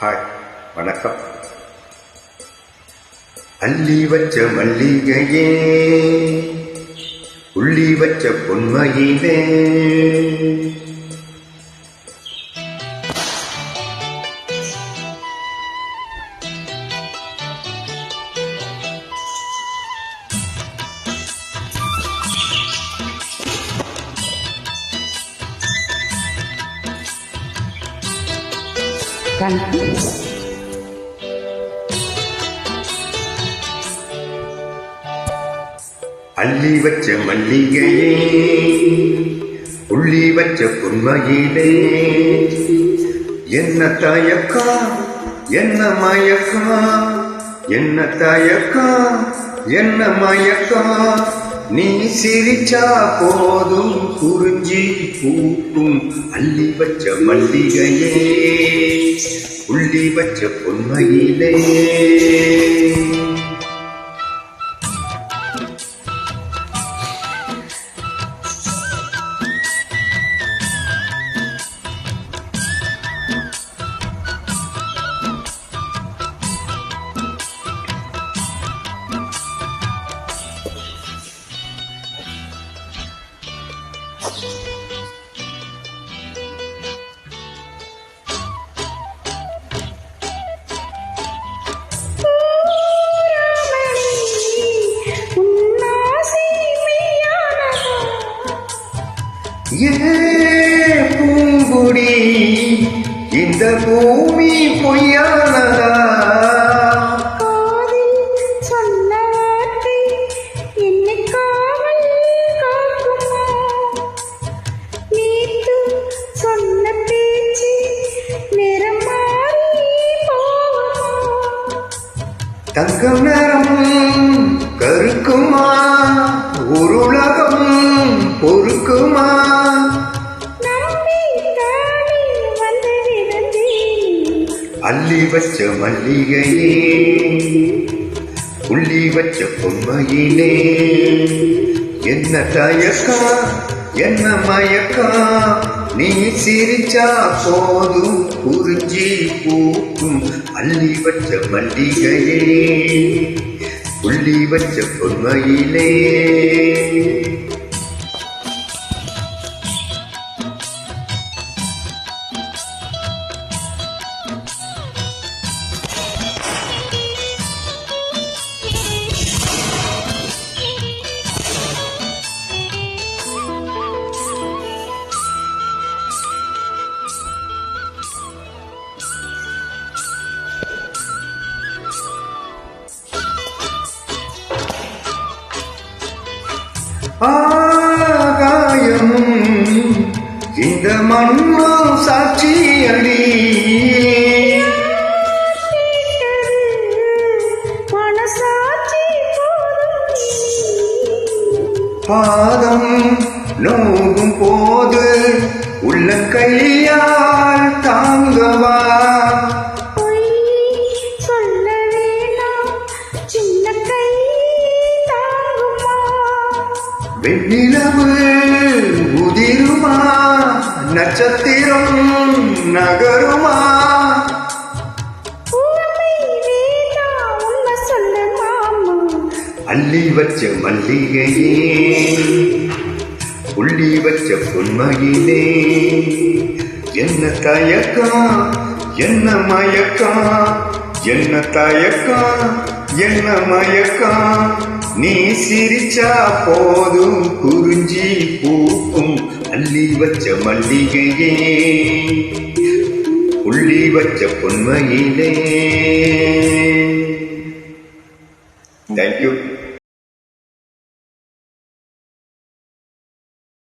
Hi வணக்கம். அள்ளி வச்ச மல்லிகையே உள்ளி வச்ச பொன்மையிலே. அள்ளி வச்ச மல்லிகையே உள்ளி வச்ச பொன்மையிலே. என்ன தயக்கா என்ன மயக்கா என்ன தயக்கா என்ன மயக்கா நீ சிரிச்சா போதும் குறிஞ்சி பூக்கும் அள்ளி வச்ச மல்லிகையே உள்ளி வச்ச பொன்மையிலே. பூங்குடி. இந்த பூமி பொய்யானதா? தங்கம் நேரம் கருக்குமா? ஒரு உலகம் பொறுக்குமா? அள்ளி வச்ச மல்லிகையே உள்ளி வச்ச பொம்மையினே என்ன தயக்கா என்ன மயக்கா நீ சிரிச்சா போதும் குறிஞ்சி பூக்கும். அள்ளி வச்ச மல்லிகையே உள்ளி வச்ச பொம்மையிலே. ஆகாயமும் இந்த மண்ணும் சாட்சி அடி. பாதம் நோகும் போது உள்ள கையால் வெண்ணிலவு உதிருமா? நட்சத்திரம் நகருமா? அள்ளி வச்ச மல்லிகையே உள்ளி வச்ச பொன்மையிலே. என்ன தயக்கா என்ன மயக்கா என்ன தயக்கா என்ன மயக்கா நீ சிரிச்சா போதும் குறிஞ்சி பூக்கும் அள்ளி வச்ச மல்லிகையே. உள்ளி வச்ச பொன்மையிலே. தேங்க்யூ